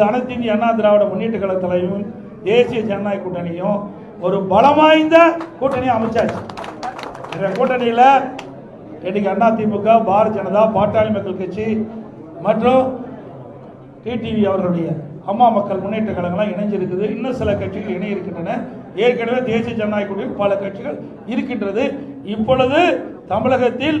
இப்பொழுது அனைத்து இந்திய அண்ணா திராவிட முன்னேற்ற கழகத்திலையும் தேசிய ஜனநாயக கூட்டணியும் ஒரு பலம் வாய்ந்த கூட்டணியை அமைச்சாச்சு. இந்த கூட்டணியில் இன்னைக்கு அண்ணா திமுக பாரதிய ஜனதா பாட்டாளி மக்கள் கட்சி மற்றும் டிடிவி அவர்களுடைய அம்மா மக்கள் முன்னேற்ற கழகம்லாம் இணைஞ்சிருக்குது. இன்னும் சில கட்சிகள் இணை இருக்கின்றன ஏற்கனவே தேசிய ஜனநாயக கூட்டணியில் பல கட்சிகள் இருக்கின்றது. இப்பொழுது தமிழகத்தில்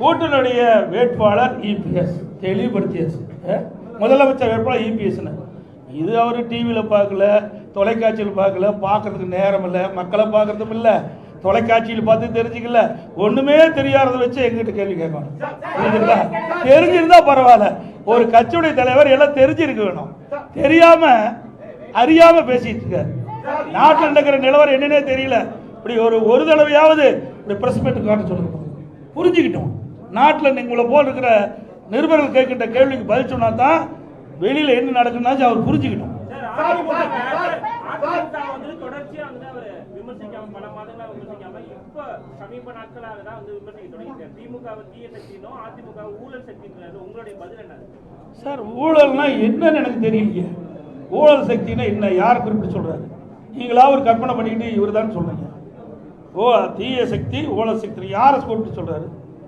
கூட்டணியுடைய வேட்பாளர் இபிஎஸ் தெளிவுபடுத்தியாச்சு. அஹ், முதலமைச்சர் வேட்பாளர் இபிஎஸ்னு இது அவர் டிவியில் பார்க்கல தொலைக்காட்சியில் பார்க்கல பார்க்கறதுக்கு நேரம் இல்லை மக்களை பார்க்கறதும் இல்லை தொலைக்காட்சியில் பார்த்து தெரிஞ்சுக்கல. ஒண்ணுமே தெரியாததை வச்சு எங்கிட்ட கேள்வி கேட்கணும். புரியுதுங்களா தெரிஞ்சிருந்தா பரவாயில்ல. ஒரு கட்சியுடைய தலைவர் எல்லாம் தெரிஞ்சிருக்க வேணும். தெரியாம அறியாம பேசிட்டு இருக்காரு. நாட்டில் நடக்கிற நிலவரம் என்னன்னே தெரியல. இப்படி ஒரு ஒரு தடவையாவது இப்படி பிரஸ் மீட் காட்ட சொல்லுங்க. புரிஞ்சுக்கிட்டோம். நாட்டில் உங்களை போல் இருக்கிற நிருபர்கள் கேட்கின்ற கேள்விக்கு பதில் சொன்னா தான் வெளியில என்ன நடக்குதுன்னா அவர் புரிஞ்சுக்கிட்டோம் வந்து சமீப நாட்களாக தான் திமுக தீய ஊழல் உங்களுடைய என்ன சார் ஊழல்னா என்னன்னு எனக்கு தெரியலையே. ஊழல் சக்தினா என்ன? யார் குறிப்பிட்டு சொல்றாரு? நீங்களா ஒரு கற்பனை பண்ணிக்கிட்டு இவர் தான் சொல்றீங்க. ஓ தீய சக்தி ஊழல் சக்தி யாரை குறிப்பிட்டு சொல்றாரு?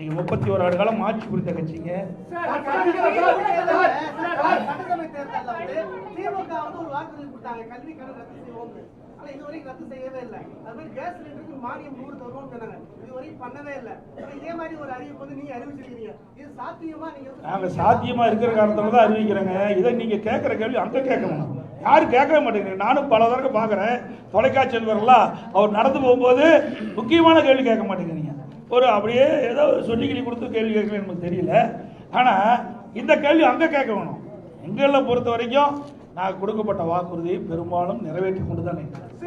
நீங்கள் முப்பத்தி ஒரு ஆண்டு காலம் ஆட்சி புரிந்த கட்சிங்க நீங்க சாத்தியமா நீங்க இருக்கிற காரணத்தில் தான் அறிவிக்கிறேங்க இதை நீங்கள் கேட்குற கேள்வி அங்கே கேட்கணும் யாரும் கேட்கவே மாட்டேங்கிறீங்க நானும் பல தடவை பார்க்குறேன் தொலைக்காட்சியில் வரலாம் அவர் நடந்து போகும்போது முக்கியமான கேள்வி கேட்க மாட்டேங்கிறீங்க ஒரு அப்படியே ஏதோ ஒரு சொல்லிக்கிளி கொடுத்து கேள்வி கேட்கல நமக்கு தெரியல. ஆனால் இந்த கேள்வி அங்கே கேட்க வேணும். எங்களை பொறுத்த வரைக்கும் நான் கொடுக்கப்பட்ட வாக்குறுதியை பெரும்பாலும் நிறைவேற்றி கொண்டு தான்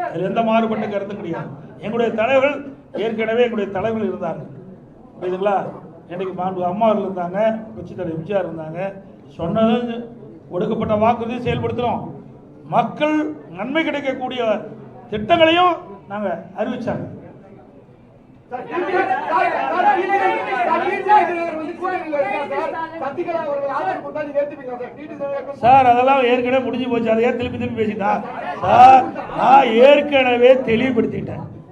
அதில் எந்த மாறுபட்ட கருத்தும் கிடையாது. எங்களுடைய தலைவர்கள் ஏற்கனவே எங்களுடைய தலைவர்கள் இருந்தார்கள். புரியுதுங்களா? இன்னைக்கு மாண்பு அம்மா அவர்கள் இருந்தாங்க கட்சி தலைவர் எம்ஜிஆர் இருந்தாங்க சொன்னது கொடுக்கப்பட்ட வாக்குறுதியை செயல்படுத்துகிறோம் மக்கள் நன்மை கிடைக்கக்கூடிய திட்டங்களையும் நாங்கள் அறிவிச்சாங்க. சார் அதெல்லாம் ஏற்கனவே முடிஞ்சு போச்சு. அதையே திருப்பி திருப்பி பேசிட்டா. சார் நான் ஏற்கனவே தெளிவுபடுத்திட்டேன்.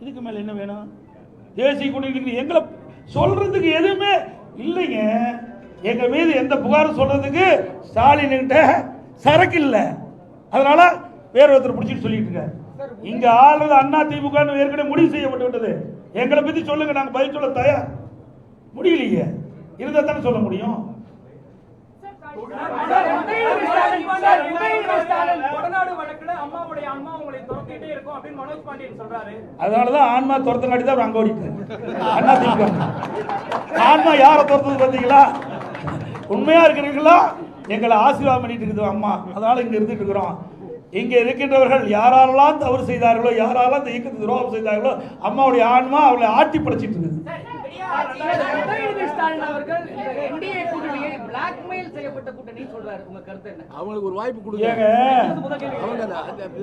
இதுக்கு மேல என்ன வேணும்? தேசிய கூட்டணி எங்களை சொல்றதுக்கு எதுவுமே இல்லைங்க. எங்க மீது எந்த புகாரும் சொல்றதுக்கு ஸ்டாலின் கிட்ட சரக்கு இல்லை. அதனால வேற ஒருத்தர் பிடிச்சிட்டு சொல்லிட்டு இருக்காரு. இங்க ஆளுநர் அண்ணா திமுக ஏற்கனவே முடிவு செய்யப்பட்டு விட்டது. எங்களை பத்தி சொல்லுங்க நாங்க பதில் சொல்ல தயார். முடியலையே. இருந்தா தானே சொல்ல முடியும். அதனாலதான் ஆன்மா துரத்தங்காட்டி தான் அவர் அங்க ஓடிட்டாரு அண்ணா திமுக ஆன்மா யாரை துரத்தது பார்த்தீங்களா? உண்மையா இருக்கிறீங்களா எங்களை ஆசீர்வாதம் பண்ணிட்டு இருக்குது அம்மா. அதனால இங்க இருந்துட்டு இருக்கிறோம். இங்க இருக்கின்றவர்கள் யாராலெல்லாம் தவறு செய்தார்களோ யாரெல்லாம் இந்த இயக்கத்துக்கு துரோகம் செய்தார்களோ அம்மாவுடைய ஆன்மா அவளை ஆட்டி படைச்சிட்டு இருக்குது. பிளாக்மெயில் செய்யப்பட்ட கூட்டணி சொல்றாரு. உங்க கருத்து என்ன? அவங்களுக்கு ஒரு வாய்ப்பு கொடுங்க. அவங்க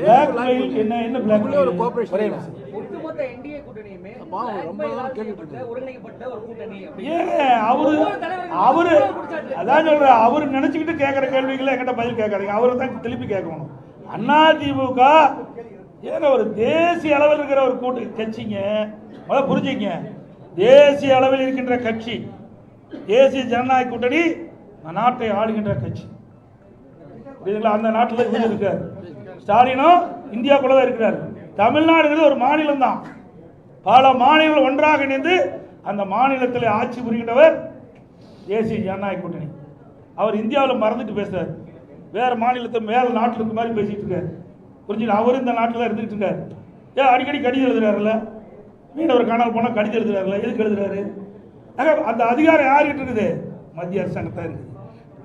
blackmail என்ன என்ன உள்ளே ஒரு. நிமிஷம். ஒட்டுமொத்த என்டிஏ கூட்டணியுமே பாவம், ரொம்ப நாள் இருக்கேன். ஒருங்கிணைக்கப்பட்ட ஒரு கூட்டணி. ஏங்க அவரு அவரு அதான் சொல்றேன் அவரு நினைச்சுக்கிட்டு கேட்கிற கேள்விகளை என்கிட்ட பதில் கேட்காதீங்க. அவரை தான் திருப்பி கேட்கணும். அண்ணா திமுக ஏங்க ஒரு தேசிய அளவில் இருக்கிற ஒரு கூட்டு கட்சிங்க. முதல்ல புரிஞ்சுங்க. தேசிய அளவில் இருக்கின்ற கட்சி தேசிய ஜனநாயக கூட்டணி நாட்டை ஆளுகின்ற கட்சி. புரியுதுங்களா? அந்த நாட்டில் இவர் இருக்கார் ஸ்டாலினும் இந்தியாக்குள்ள தான் இருக்கிறார். தமிழ்நாடுங்கிறது ஒரு மாநிலம் தான் பல மாநிலங்கள் ஒன்றாக இணைந்து அந்த மாநிலத்தில் ஆட்சி புரிகின்றவர் தேசிய ஜனநாயக கூட்டணி. அவர் இந்தியாவில் மறந்துட்டு பேசுறாரு. வேற மாநிலத்தை மேல நாட்டில் இருக்க மாதிரி பேசிட்டு இருக்காரு. புரிஞ்சுல அவர் இந்த நாட்டில் தான் இருந்துகிட்டு இருக்காரு. ஏன் அடிக்கடி கடிதம் எழுதுறாருல்ல? மீனவர் காணல் போனால் கடிதம் எழுதுறாருல்ல? எதுக்கு எழுதுறாரு? அந்த அதிகாரம் யார்கிட்ட இருக்குது? மத்திய அரசாங்கத்தான் இருக்குது.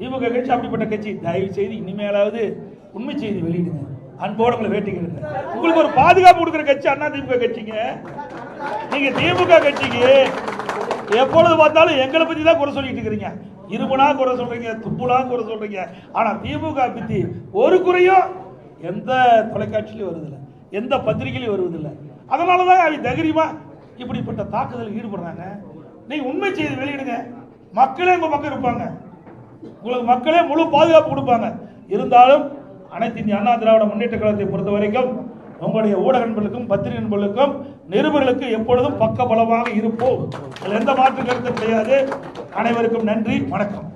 திமுக கட்சி அப்படிப்பட்ட கட்சி. தயவு செய்து இனிமேலாவது உண்மை செய்தி வெளியிடுங்க. அன்போடு உங்களை வேட்டிக்கிறேன் உங்களுக்கு ஒரு பாதுகாப்பு கொடுக்குற கட்சி அண்ணா திமுக கட்சிங்க. நீங்க திமுக கட்சிக்கு எப்பொழுது பார்த்தாலும் எங்களை பத்தி தான் குறை சொல்லிட்டு இருக்கிறீங்க. இருமுனா குறை சொல்றீங்க துப்புனா குறை சொல்றீங்க. ஆனா திமுக பத்தி ஒரு குறையும் எந்த தொலைக்காட்சியிலும் வருதில்லை எந்த பத்திரிகையிலும் வருவதில்லை. அதனால தான் அவங்க தைரியமா இப்படிப்பட்ட தாக்குதலில் ஈடுபடுறாங்க. நீங்க உண்மை செய்தி வெளியிடுங்க. மக்களே உங்க பக்கம் இருப்பாங்க. உங்களுக்கு மக்களே முழு பாதுகாப்பு கொடுப்பாங்க. இருந்தாலும் அனைத்து இந்திய அண்ணா திராவிட முன்னேற்ற கழகத்தை பொறுத்த வரைக்கும் உங்களுடைய ஊடக நண்பர்களுக்கும் பத்திரிகை நண்பர்களுக்கும் நிருபர்களுக்கு எப்பொழுதும் பக்க பலமாக இருப்போம். அதில் எந்த மாற்று கருத்தும் கிடையாது. அனைவருக்கும் நன்றி வணக்கம்.